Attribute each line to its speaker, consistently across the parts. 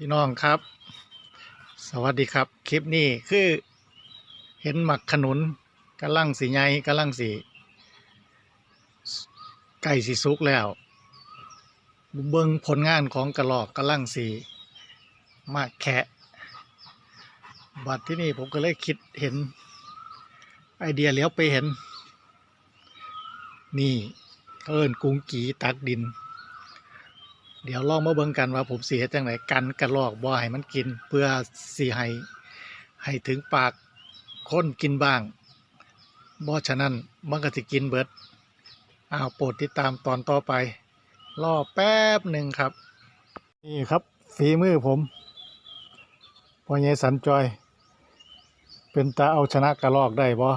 Speaker 1: พี่น้องครับ สวัสดีครับ คลิปนี้คือเห็นหมักขนุนกำลังสีใหญ่กำลังสีไก่สีสุกแล้ว เบิ่งผลงานของกระหลอกกำลังสีมาแคะบัดที่นี่ผมก็เลยคิดเห็น ไอเดียเลี้ยวไปเห็น นี่เอินกุ้งกีตักดิน เดี๋ยวลองมาเบิ่งกันว่าผมสิเฮ็ดจังไดกันกระลอกบ่ให้มันกิน เพื่อสิให้ให้ถึงปากคนกินบ้างบ่ฉะนั้นมันก็สิกินเบิดอ้าวโปรดติดตามตอนต่อไป รอแป๊บหนึ่งครับ นี่ครับฝีมือผมพ่อใหญ่สันจอย เป็นตาเอาชนะกระลอกได้บ่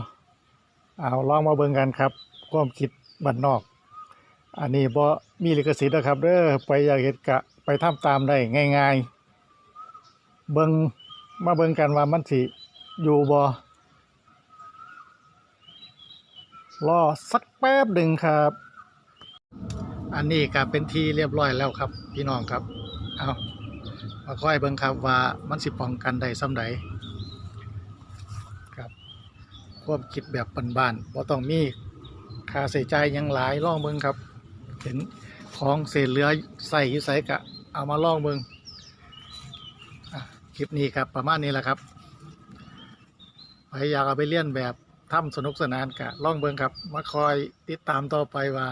Speaker 1: เอาลองมาเบิ่งกันครับ ความคิดบ้านนอก อันนี้บ่มีลิขสิทธิ์นะครับเด้อไปอยากเห็นกะไปทำตามได้ง่าย ๆ เบิงมาเบิงกันว่ามันสิอยู่บ่รอสักแป๊บหนึ่งครับ อันนี้ก็เป็นที่เรียบร้อยแล้วครับ พี่น้องครับ เอามาค่อยเบิ่งครับว่ามันสิป้องกันได้ส่ำใดครับความคิดแบบบ้านบ่ต้องมีค่าใส่ใจยังหลายล่องเบิงครับ เห็นของเศษเหลือใส่ยู่ใส่กะเอามาล่องเบิงคลิปนี้ครับประมาณนี้แหละครับใครอยากเอาไปเลี่ยนแบบทำสนุกสนานกะล่องเบิงครับ มาคอยติดตามต่อไปว่า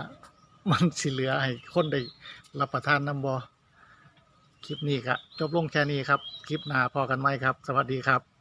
Speaker 1: มันสิเหลือให้คนได้รับประทานน้ำบอคลิปนี้กะจบลงแค่นี้ครับ คลิปหน้าพอกันไหมครับ สวัสดีครับ